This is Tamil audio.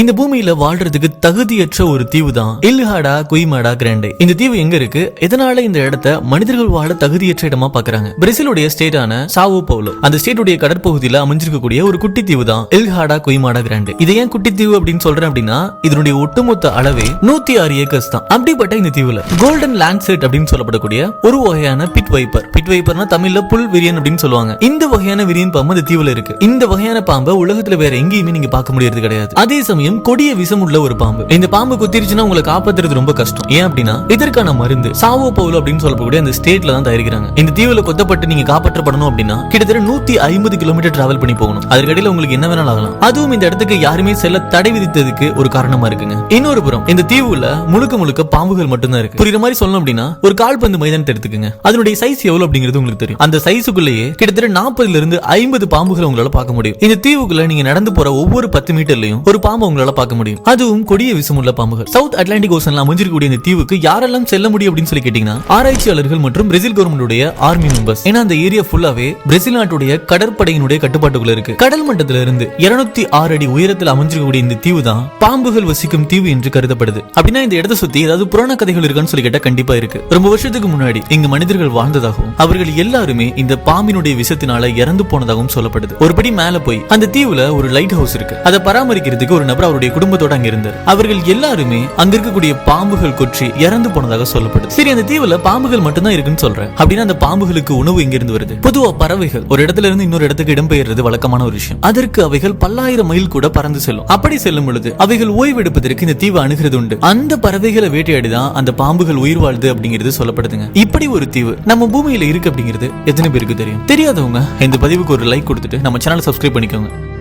இந்த பூமியில வாழ்றதுக்கு தகுதியற்ற ஒரு தீவு தான் இல்ஹாடா குய்மாடா கிராண்டே. இந்த தீவு எங்க இருக்கு? இதனால இந்த இடத்த மனிதர்கள் வாழ தகுதியற்ற இடமா பாக்குறாங்க? பிரேசிலுடைய ஸ்டேட்டான சாவோ பவுலோ. அந்த ஸ்டேட்டுடைய கடற்பகுதியில அமைஞ்சிருக்கக்கூடிய ஒரு குட்டி தீவு தான் இல்ஹாடா குய்மாடா கிராண்டே. இதை ஏன் குட்டி தீவு அப்படின்னு சொல்றேன் அப்படின்னா இதனுடைய ஒட்டுமொத்த அளவே நூத்தி ஆறு ஏக்கர்ஸ் தான். அப்படிப்பட்ட இந்த தீவுல கோல்டன் லேண்ட்செட் அப்படின்னு சொல்லப்படக்கூடிய ஒரு வகையான பிட் வைப்பர் பிட் வைப்பர்னா தமிழ்ல புல் விரியன் அப்படின்னு சொல்லுவாங்க. இந்த வகையான விரியன் பாம்பு இந்த தீவுல இருக்கு. இந்த வகையான பாம்பை உலகத்துல வேற எங்கேயுமே நீங்க பார்க்க முடியறது கிடையாது. அதே சமயம் சமயம் கொடிய விஷம் உள்ள ஒரு பாம்பு. இந்த பாம்பு குத்திருச்சுன்னா உங்களை காப்பாத்துறது ரொம்ப கஷ்டம். ஏன் அப்படின்னா இதற்கான மருந்து சாவோ பவுல் அப்படின்னு சொல்லக்கூடிய அந்த ஸ்டேட்ல தான் தயாரிக்கிறாங்க. இந்த தீவுல கொத்தப்பட்டு நீங்க காப்பாற்றப்படணும் அப்படின்னா கிட்டத்தட்ட நூத்தி ஐம்பது கிலோமீட்டர் டிராவல் பண்ணி போகணும். அதற்கடையில உங்களுக்கு என்ன வேணாலும் ஆகலாம். அதுவும் இந்த இடத்துக்கு யாருமே செல்ல தடை விதித்ததுக்கு ஒரு காரணமா இருக்குங்க. இன்னொரு புறம் இந்த தீவுல முழுக்க முழுக்க பாம்புகள் மட்டும்தான் இருக்கு. புரியுற மாதிரி சொல்லணும் அப்படின்னா ஒரு கால்பந்து மைதானத்தை எடுத்துக்கங்க. அதனுடைய சைஸ் எவ்வளவு அப்படிங்கிறது உங்களுக்கு தெரியும். அந்த சைஸுக்குள்ளேயே கிட்டத்தட்ட நாற்பதுல இருந்து ஐம்பது பாம்புகளை உங்களால பார்க்க முடியும். இந்த தீவுக்குள்ள நீங்க நடந்து போற ஒவ்வொரு பத்து மீட்டர்லயும் ஒரு பாம்பு உங்களால பார்க்க முடியும். அதுவும் கொடிய விஷமுள்ள பாம்புகள். சவுத் அட்லாண்டிக் ஓசன்ல அமைஞ்சிருக்கக்கூடிய இந்த தீவுக்கு யாரெல்லாம் செல்ல முடியும் அப்படின்னு சொல்லி கேட்டீங்கன்னா ஆராய்ச்சியாளர்கள் மற்றும் பிரேசில் கவர்மெண்டுடைய ஆர்மி மெம்பர்ஸ் ஏன்னா அந்த ஏரியா ஃபுல்லாவே பிரேசில் நாட்டுடைய கடற்படையினுடைய கட்டுப்பாட்டுக்குள்ள இருக்கு. கடல் மட்டத்தில இருந்து இருநூத்தி ஆறு அடி உயரத்தில் அமைஞ்சிருக்கக்கூடிய இந்த தீவு தான் பாம்புகள் வசிக்கும் தீவு என்று கருதப்படுது. அப்படின்னா இந்த இடத்தை சுத்தி ஏதாவது புராண கதைகள் இருக்கான்னு சொல்லி கேட்டா கண்டிப்பா இருக்கு. ரொம்ப வருஷத்துக்கு முன்னாடி இங்க மனிதர்கள் வாழ்ந்ததாகவும் அவர்கள் எல்லாருமே இந்த பாம்பினுடைய விஷத்தினால இறந்து போனதாகவும் சொல்லப்படுது. ஒருபடி மேல போய் அந்த தீவுல ஒரு லைட் ஹவுஸ் இருக்கு. அதை பராமரிக்கிறதுக்கு ஒரு நபர் அவருடைய குடும்பத்தோட அங்க இருந்தார். அவர்கள் எல்லாருமே அங்க இருக்கக்கூடிய பாம்புகள் கொற்றி இறந்து போனதாக சொல்லப்படுது. சரி அந்த தீவுல பாம்புகள் மட்டும்தான் இருக்குன்னு சொல்றேன். அப்படின்னா அந்த பாம்புகளுக்கு உணவு எங்க இருந்து வருது? பொதுவா பறவைகள். ஒரு இடத்துல இருந்து இன்னொரு இடத்துக்கு இடம்பெயர்றது வழக்கமான ஒரு விஷயம். அதற்கு அவைகள் பல்லாயிரம் மைல் கூட பறந்து செல்லும். அப்படி செல்லும் பொழுது அவைகள் ஓய்வெடுப்பதற்கு இந்த தீவு அணுகிறது உண்டு. அந்த பறவைகளை வேட்டையாடிதான் அந்த பாம்புகள் உயிர் வாழ்து அப்படிங்கிறது சொல்லப்படுதுங்க. இப்படி ஒரு தீவு நம்ம பூமியில இருக்கு அப்படிங்கிறது எத்தனை பேருக்கு தெரியும்? தெரியாதவங்க இந்த பதிவுக்கு ஒரு லைக் கொடுத்துட்டு நம்ம சேனல் சப்ஸ்கிரைப் பண்ணிக்கோங்க.